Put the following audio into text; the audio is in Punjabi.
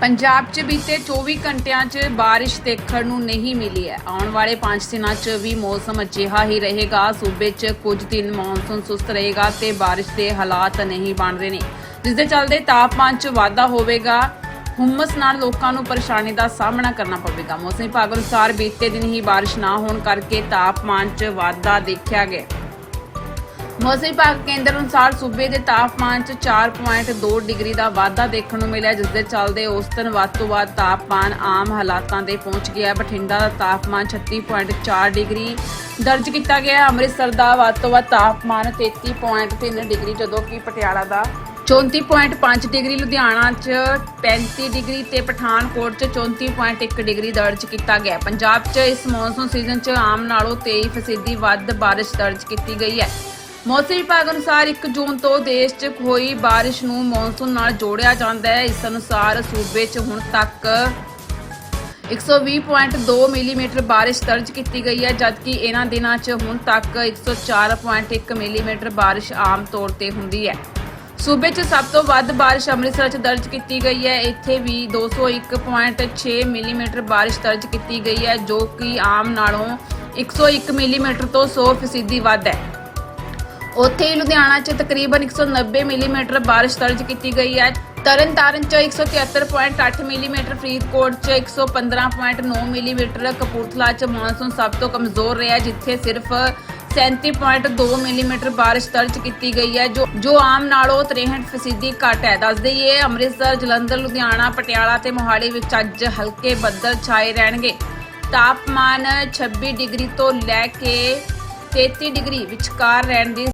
ਪੰਜਾਬ 'ਚ ਬੀਤੇ 24 ਘੰਟਿਆਂ 'ਚ ਬਾਰਿਸ਼ ਦੇਖਣ ਨੂੰ ਨਹੀਂ ਮਿਲੀ ਹੈ। ਆਉਣ ਵਾਲੇ 5 ਦਿਨਾਂ 'ਚ ਵੀ ਮੌਸਮ ਅਜਿਹਾ ਹੀ ਰਹੇਗਾ। ਸੂਬੇ 'ਚ ਕੁਝ ਦਿਨ ਮੌਨਸੂਨ ਸੁਸਤ ਰਹੇਗਾ ਤੇ ਬਾਰਿਸ਼ ਦੇ ਹਾਲਾਤ ਨਹੀਂ ਬਣ ਰਹੇ ਨੇ। ਜਿਸ ਦੇ ਚੱਲਦੇ ਤਾਪਮਾਨ 'ਚ ਵਾਧਾ ਹੋਵੇਗਾ। ਹੁਮਸ ਨਾਲ ਲੋਕਾਂ ਨੂੰ ਪਰੇਸ਼ਾਨੀ ਦਾ ਸਾਹਮਣਾ ਕਰਨਾ ਪਵੇਗਾ। ਮੌਸਮ ਵਿਭਾਗ ਅਨੁਸਾਰ ਬੀਤੇ ਦਿਨ ਹੀ ਬਾਰਿਸ਼ ਨਾ ਹੋਣ ਕਰਕੇ ਤਾਪਮਾਨ 'ਚ ਵਾਧਾ ਦੇਖਿਆ ਗਿਆ। ਮੌਸਮ ਵਿਭਾਗ ਕੇਂਦਰ ਅਨੁਸਾਰ ਸੂਬੇ ਦੇ ਤਾਪਮਾਨ 'ਚ 4.2 ਡਿਗਰੀ ਦਾ ਵਾਧਾ ਦੇਖਣ ਨੂੰ ਮਿਲਿਆ, ਜਿਸ ਦੇ ਚੱਲਦੇ ਔਸਤਨ ਵੱਧ ਤੋਂ ਵੱਧ ਤਾਪਮਾਨ ਆਮ ਹਾਲਾਤਾਂ 'ਤੇ ਪਹੁੰਚ ਗਿਆ। ਬਠਿੰਡਾ ਦਾ ਤਾਪਮਾਨ 36.4 ਡਿਗਰੀ ਦਰਜ ਕੀਤਾ ਗਿਆ। ਅੰਮ੍ਰਿਤਸਰ ਦਾ ਵੱਧ ਤੋਂ ਵੱਧ ਤਾਪਮਾਨ 33.3 ਡਿਗਰੀ, ਜਦੋਂ ਕਿ ਪਟਿਆਲਾ ਦਾ 34.5 ਡਿਗਰੀ, ਲੁਧਿਆਣਾ 'ਚ 35 ਡਿਗਰੀ ਤੇ ਪਠਾਨਕੋਟ 'ਚ 34.1 ਡਿਗਰੀ ਦਰਜ ਕੀਤਾ ਗਿਆ। ਪੰਜਾਬ 'ਚ ਇਸ ਮੌਨਸੂਨ ਸੀਜ਼ਨ 'ਚ ਆਮ ਨਾਲੋਂ 23% ਵੱਧ ਬਾਰਿਸ਼ ਦਰਜ ਕੀਤੀ ਗਈ ਹੈ। ਮੌਸਮ ਵਿਭਾਗ ਅਨੁਸਾਰ 1 ਜੂਨ ਤੋਂ ਦੇਸ਼ 'ਚ ਹੋਈ ਬਾਰਿਸ਼ ਨੂੰ ਮੌਨਸੂਨ ਨਾਲ ਜੋੜਿਆ ਜਾਂਦਾ ਹੈ। ਇਸ ਅਨੁਸਾਰ ਸੂਬੇ 'ਚ ਹੁਣ ਤੱਕ 120.2 ਮਿਲੀਮੀਟਰ ਬਾਰਿਸ਼ ਦਰਜ ਕੀਤੀ ਗਈ ਹੈ, ਜਦਕਿ ਇਹਨਾਂ ਦਿਨਾਂ 'ਚ ਹੁਣ ਤੱਕ 104.1 ਮਿਲੀਮੀਟਰ ਬਾਰਿਸ਼ ਆਮ ਤੌਰ ਤੇ ਹੁੰਦੀ ਹੈ। ਸੂਬੇ 'ਚ ਸਭ ਤੋਂ ਵੱਧ ਬਾਰਿਸ਼ ਅੰਮ੍ਰਿਤਸਰ 'ਚ ਦਰਜ ਕੀਤੀ ਗਈ ਹੈ। ਇੱਥੇ ਵੀ 201.6 ਮਿਲੀਮੀਟਰ ਬਾਰਿਸ਼ ਦਰਜ ਕੀਤੀ ਗਈ ਹੈ, ਜੋ ਕਿ ਆਮ ਨਾਲੋਂ 101 ਮਿਲੀਮੀਟਰ ਤੋਂ 100% ਵੱਧ ਹੈ। ਉੱਥੇ ਹੀ ਲੁਧਿਆਣਾ 'ਚ ਤਕਰੀਬਨ 190 ਮਿਲੀਮੀਟਰ ਬਾਰਿਸ਼ ਦਰਜ ਕੀਤੀ ਗਈ ਹੈ। ਤਰਨਤਾਰਨ 'ਚ 173.8 ਮਿਲੀਮੀਟਰ ਫਰੀਦਕੋਟ 'ਚ 115.9 ਮਿਲੀਮੀਟਰ ਕਪੂਰਥਲਾ 'ਚ ਮੌਨਸੂਨ ਸਭ ਤੋਂ ਕਮਜ਼ੋਰ ਰਿਹਾ ਜਿੱਥੇ ਸਿਰਫ 37.2 ਮਿਲੀਮੀਟਰ ਬਾਰਿਸ਼ ਦਰਜ ਕੀਤੀ ਗਈ ਹੈ, ਜੋ ਜੋ ਆਮ ਨਾਲੋਂ 63% ਘੱਟ ਹੈ। ਦੱਸ ਦਈਏ, ਅੰਮ੍ਰਿਤਸਰ, ਜਲੰਧਰ, ਲੁਧਿਆਣਾ, ਪਟਿਆਲਾ ਤੇ ਮੋਹਾਲੀ ਵਿੱਚ ਅੱਜ ਹਲਕੇ ਬੱਦਲ ਛਾਏ ਰਹਿਣਗੇ। ਤਾਪਮਾਨ 26 ਡਿਗਰੀ ਤੋਂ ਲੈ ਕੇ 33 ਡਿਗਰੀ ਵਿਚਕਾਰ ਰਹਿਣ ਦੀ